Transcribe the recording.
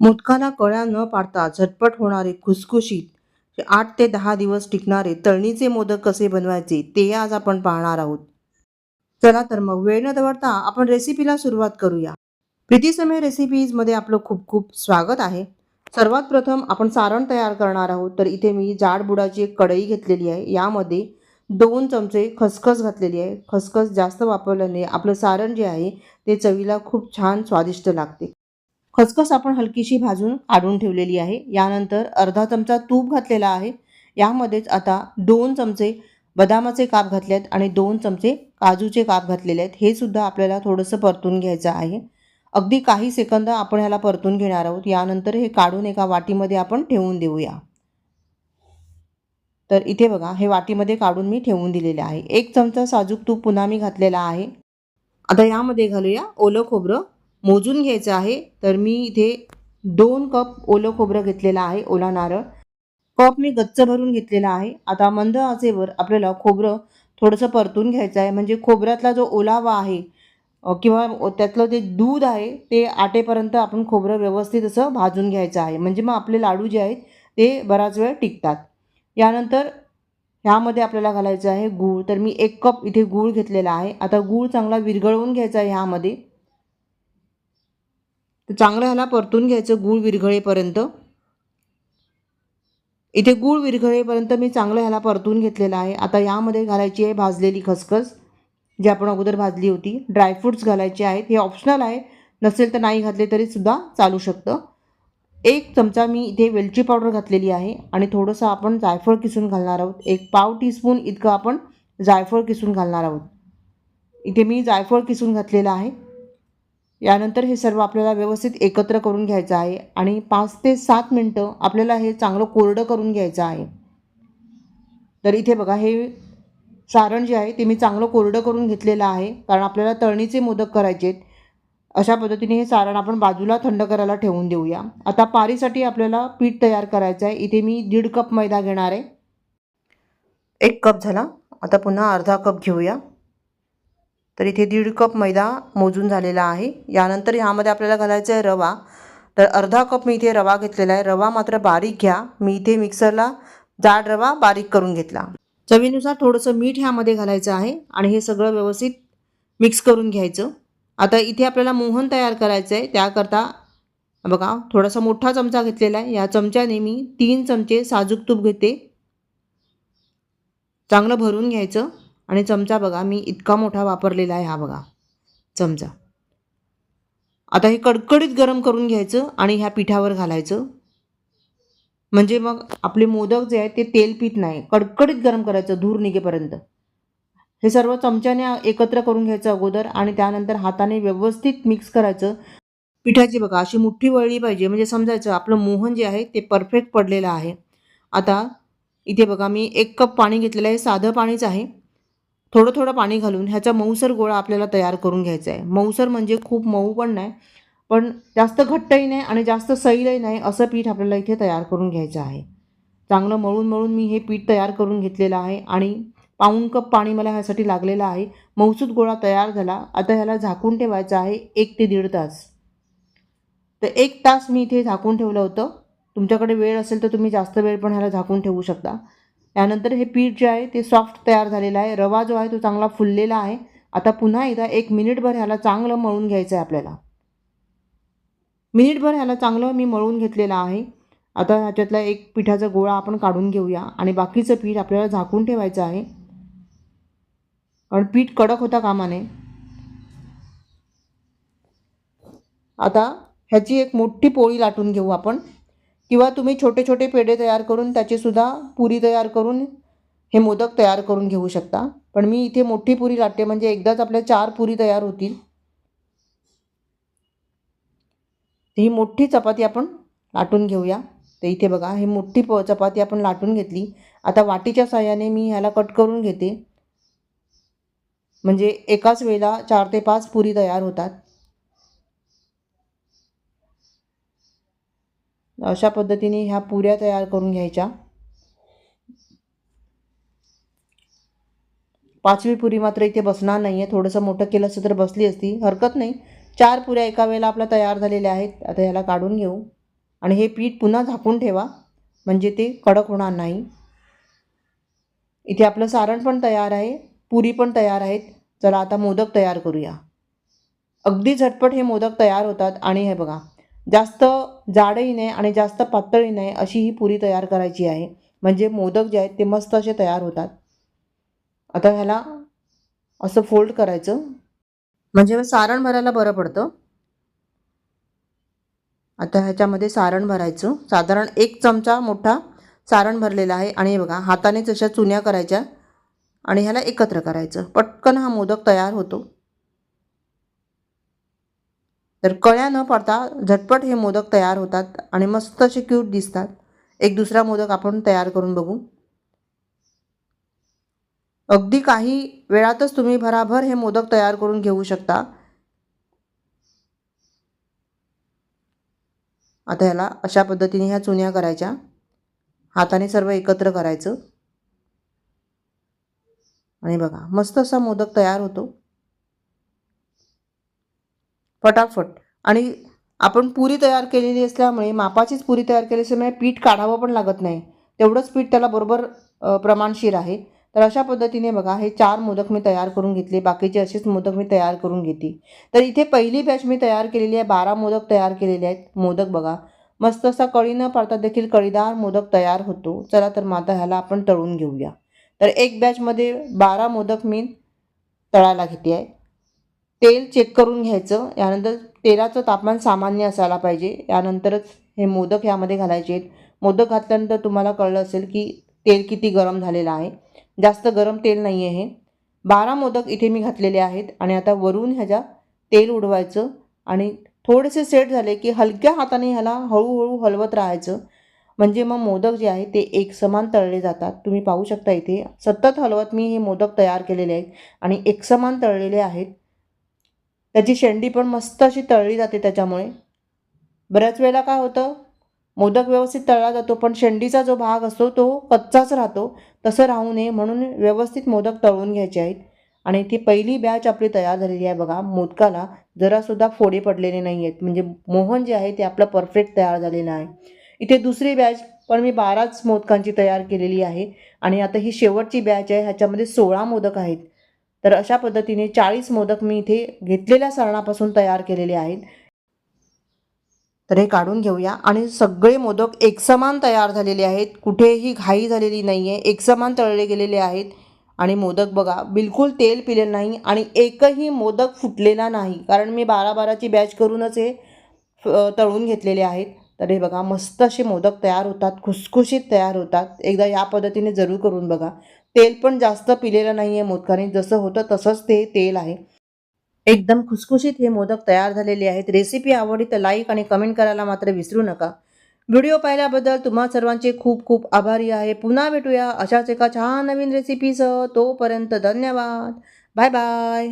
मोदकाला कळ्या न पाडता झटपट होणारे खुसखुशीत आठ ते दहा दिवस टिकणारे तळणीचे मोदक कसे बनवायचे ते आज आपण पाहणार आहोत. चला तर मग वेळ न दवडता आपण रेसिपीला सुरुवात करूया. प्रीती समय रेसिपीजमध्ये आपलं खूप खूप स्वागत आहे. सर्वात प्रथम आपण सारण तयार करणार आहोत तर इथे मी जाडबुडाची एक कढई घेतलेली आहे. यामध्ये दोन चमचे खसखस घातलेली आहे. खसखस जास्त वापरल्याने आपलं सारण जे आहे ते चवीला खूप छान स्वादिष्ट लागते. खसखस आपण हलकीशी भाजून काढून ठेवलेली आहे. यानंतर अर्धा चमचा तूप घातलेला आहे. यामध्येच आता दोन चमचे बदामाचे काप घातले आहेत आणि दोन चमचे काजूचे काप घातलेले आहेत. हे सुद्धा आपल्याला थोडंसं परतून घ्यायचं आहे. अगदी काही सेकंद आपण ह्याला परतून घेणार आहोत. यानंतर हे काढून एका वाटीमध्ये आपण ठेवून देऊया. तर इथे बघा हे वाटीमध्ये काढून मी ठेवून दिलेले आहे. एक चमचा साजूक तूप पुन्हा मी घातलेला आहे. आता यामध्ये घालूया ओलं खोबरं. मोजून घ्यायचं आहे तर मी इथे दोन कप ओलं खोबरं घेतलेलं आहे ओला नारळ. कप मी गच्च भरून घेतलेला आहे. आता मंद आचेवर आपल्याला खोबरं थोडंसं परतून घ्यायचं आहे. म्हणजे खोबऱ्यातला जो ओलावा आहे किंवा त्यातलं जे दूध आहे ते आटेपर्यंत आपण खोबरं व्यवस्थित असं भाजून घ्यायचं आहे. म्हणजे मग आपले लाडू जे आहेत ते बराच वेळ टिकतात. यानंतर ह्यामध्ये आपल्याला घालायचं आहे गूळ. तर मी एक कप इथे गूळ घेतलेला आहे. आता गूळ चांगला विरघळवून घ्यायचा आहे ह्यामध्ये. तर चांगलं ह्याला परतून घ्यायचं गूळ विरघळेपर्यंत. इथे गूळ विरघळेपर्यंत मी चांगलं ह्याला परतून घेतलेलं आहे. आता यामध्ये घालायची आहे भाजलेली खसखस जी आपण अगोदर भाजली होती. ड्रायफ्रूट्स घालायचे आहेत. हे ऑप्शनल आहे. नसेल तर नाही घातले तरीसुद्धा चालू शकतं. एक चमचा मी इथे वेलची पावडर घातलेली आहे आणि थोडंसं आपण जायफळ किसून घालणार आहोत. एक पाव टीस्पून इतकं आपण जायफळ किसून घालणार आहोत. इथे मी जायफळ किसून घातलेलं आहे. यानंतर हे सर्व आपल्याला व्यवस्थित एकत्र करून घ्यायचं आहे आणि पाच ते सात मिनटं आपल्याला हे चांगलं कोरडं करून घ्यायचं आहे. तर इथे बघा हे सारण जे आहे ते मी चांगलं कोरडं करून घेतलेलं आहे कारण आपल्याला तळणीचे मोदक करायचे आहेत. अशा पद्धतीने हे सारण आपण बाजूला थंड करायला ठेवून देऊया. आता पारीसाठी आपल्याला पीठ तयार करायचं आहे. इथे मी दीड कप मैदा घेणार आहे. एक कप झाला. आता पुन्हा अर्धा कप घेऊया. तर इथे दीड कप मैदा मोजून झालेला आहे. यानंतर ह्यामध्ये आपल्याला घालायचं आहे रवा. तर अर्धा कप मी इथे रवा घेतलेला आहे. रवा मात्र बारीक घ्या. मी इथे मिक्सरला जाड रवा बारीक करून घेतला. चवीनुसार थोडंसं मीठ ह्यामध्ये घालायचं आहे आणि हे सगळं व्यवस्थित मिक्स करून घ्यायचं. आता इथे आपल्याला मोहन तयार करायचं आहे त्याकरता बघा थोडासा मोठा चमचा घेतलेला आहे. या चमच्याने मी तीन चमचे साजूक तूप घेते. चांगलं भरून घ्यायचं. आणि चमचा बघा मी इतका मोठा वापरलेला आहे हा बघा. चमचा. आता हे कडकडीत गरम करून घ्यायचं आणि ह्या पिठावर घालायचं. म्हणजे मग आपले मोदक जे आहेत ते तेल पीत नाही कडकडीत गरम करायचं धूर निघेपर्यंत. हे सर्व चमच्याने एकत्र करून घ्यायचं अगोदर आणि त्यानंतर हाताने व्यवस्थित मिक्स करायचं. पिठाची बघा अशी मुठ्ठी वळली पाहिजे. म्हणजे समजायचं आपलं मोहन जे आहे ते परफेक्ट पडलेलं आहे. आता इथे बघा मी एक कप पाणी घेतलेलं आहे. साधं पाणीच आहे. थोडं थोडं पाणी घालून ह्याचा मऊसर गोळा आपल्याला तयार करून घ्यायचा आहे मऊसर म्हणजे खूप मऊ पण नाही पण जास्त घट्टही नाही आणि जास्त सैलही नाही असं पीठ आपल्याला इथे तयार करून घ्यायचं आहे. चांगलं मळून मळून मी हे पीठ तयार करून घेतलेलं आहे आणि पाऊण कप पाणी मला ह्यासाठी लागलेलं आहे. मौसूद गोळा तयार झाला. आता ह्याला झाकून ठेवायचं आहे एक ते दीड तास. तर एक तास मी इथे झाकून ठेवलं होतं. तुमच्याकडे वेळ असेल तर तुम्ही जास्त वेळ पण ह्याला झाकून ठेवू शकता. त्यानंतर हे पीठ जे आहे ते सॉफ्ट तयार झालेलं आहे. रवा जो आहे तो चांगला फुललेला आहे. आता पुन्हा एकदा एक मिनिटभर ह्याला चांगलं मळून घ्यायचं आहे आपल्याला. मिनिटभर ह्याला चांगलं मी मळून घेतलेलं आहे. आता ह्याच्यातला एक पिठाचा गोळा आपण काढून घेऊया. आणि बाकीचं पीठ आपल्याला झाकून ठेवायचं आहे. कारण पीठ कडक होता कामाने. आता ह्याची एक मोठी पोळी लाटून घेऊ आपण. किंवा तुम्ही छोटे छोटे पेढे तयार करून त्याचीसुद्धा पुरी तयार करून हे मोदक तयार करून घेऊ शकता. पण मी इथे मोठी पुरी लाटते म्हणजे एकदाच आपल्या चार पुरी तयार होतील. ही मोठी चपाती आपण लाटून घेऊया. तर इथे बघा ही मोठी प चपाती आपण लाटून घेतली. आता वाटीच्या साह्याने मी ह्याला कट करून घेते. म्हणजे एकाच वेळेला चार ते पाच पुरी तयार होतात. अशा पद्धतीने ह्या पुऱ्या तयार करून घ्यायच्या. पाचवी पुरी मात्र इथे बसणार नाही आहे थोडंसं मोठं केलं असतं तर बसली असती. हरकत नाही. चार पुऱ्या एका वेळेला आपल्या तयार झालेल्या आहेत. आता ह्याला काढून घेऊ. आणि हे पीठ पुन्हा झाकून ठेवा. म्हणजे ते कडक होणार नाही. इथे आपलं सारण पण तयार आहे. पुरी पण तयार आहेत. चला आता मोदक तयार करूया. अगदी झटपट हे मोदक तयार होतात. आणि हे बघा. जास्त जाडही नाही आणि जास्त पातळही नाही अशी ही पुरी तयार करायची आहे. म्हणजे मोदक जे आहेत ते मस्त असे तयार होतात. आता ह्याला असं फोल्ड करायचं. म्हणजे सारण भरायला बरं पडतं. आता ह्याच्यामध्ये सारण भरायचं. साधारण एक चमचा मोठा सारण भरलेला आहे. आणि हे बघा हातानेच अशा चुन्या करायच्या. आणि ह्याला एकत्र करायचं. पटकन हा मोदक तयार होतो. तर कळ्या न पडता झटपट हे मोदक तयार होतात आणि मस्त असे क्यूट दिसतात. एक दुसरा मोदक आपण तयार करून बघू. अगदी काही वेळातच तुम्ही भराभर हे मोदक तयार करून घेऊ शकता. आता ह्याला अशा पद्धतीने ह्या चुन्या करायच्या. हाताने सर्व एकत्र करायचं. आणि बघा मस्त असा मोदक तयार होतो. फटाफट. आणि आपण पुरी तयार केलेली असल्यामुळे मापाचीच पुरी तयार केली असल्यामुळे पीठ काढावं पण लागत नाही. तेवढंच पीठ त्याला बरोबर प्रमाणशीर आहे. तर अशा पद्धतीने बघा हे चार मोदक मी तयार करून घेतले. बाकीचे असेच मोदक मी तयार करून घेते. तर इथे पहिली बॅच मी तयार केलेली आहे. बारा मोदक तयार केलेले आहेत. मोदक बघा. मस्त असा कळी न पाडता देखील कळीदार मोदक तयार होतो. चला तर माता ह्याला आपण तळून घेऊया. तर एक बॅचमध्ये बारा मोदक मी तळायला घेते आहे. तेल चेक करून घ्यायचं. यानंतर तेलाचं तापमान सामान्य असायला पाहिजे. यानंतरच हे मोदक यामध्ये घालायचे आहेत. मोदक घातल्यानंतर तुम्हाला कळलं असेल की तेल किती गरम झालेलं आहे. जास्त गरम तेल नाही आहे हे. बारा मोदक इथे मी घातलेले आहेत आणि आता वरून ह्याच्या तेल उडवायचं आणि थोडेसे सेट झाले की हलक्या हाताने ह्याला हळूहळू हलवत राहायचं. म्हणजे मग मोदक जे आहे ते एक समान तळले जातात. तुम्ही पाहू शकता इथे सतत हलवत मी हे मोदक तयार केलेले आहेत आणि एकसमान तळलेले आहेत. त्याची शेंडी पण मस्त अशी तळली जाते त्याच्यामुळे. बऱ्याच वेळेला काय होतं मोदक व्यवस्थित तळला जातो पण शेंडीचा जो भाग असतो तो कच्चाच राहतो. तसं राहू नये म्हणून व्यवस्थित मोदक तळून घ्यायचे आहेत. आणि ती पहिली बॅच आपली तयार झालेली आहे बघा मोदकाला जरासुद्धा फोडे पडलेले नाही आहेत. म्हणजे मोहन जे आहे ते आपलं परफेक्ट तयार झालेलं आहे. इथे दुसरी बॅच पण मी बाराच मोदकांची तयार केलेली आहे. आणि आता ही शेवटची बॅच आहे ह्याच्यामध्ये सोळा मोदक आहेत. तर अशा पद्धतीने चाळीस मोदक मी इथे घेतलेल्या सरणापासून तयार केलेले आहेत. तर हे काढून घेऊया. आणि सगळे मोदक एकसमान तयार झालेले आहेत. कुठेही घाई झालेली नाही आहे एकसमान तळले गेलेले आहेत. आणि मोदक बघा बिलकुल तेल पिलेलं नाही आणि एकही मोदक फुटलेला नाही. कारण मी बारा बाराची बॅच करूनच हे तळून घेतलेले आहेत. तर हे बघा मस्त असे मोदक तयार होतात. खुसखुशीत तयार होतात. एकदा या पद्धतीने जरूर करून बघा. तेल पण जास्त पिलेलं नाही आहे मोदकाने जसं होतं तसंच ते तेल आहे. एकदम खुसखुशीत हे मोदक तयार झालेले आहेत. रेसिपी आवडली तर लाईक आणि कमेंट करायला मात्र विसरू नका. व्हिडिओ पाहिल्याबद्दल तुम्हा सर्वांचे खूप खूप आभारी आहे. पुन्हा भेटूया अशाच एका छान नवीन रेसिपीसह तोपर्यंत धन्यवाद. Bye bye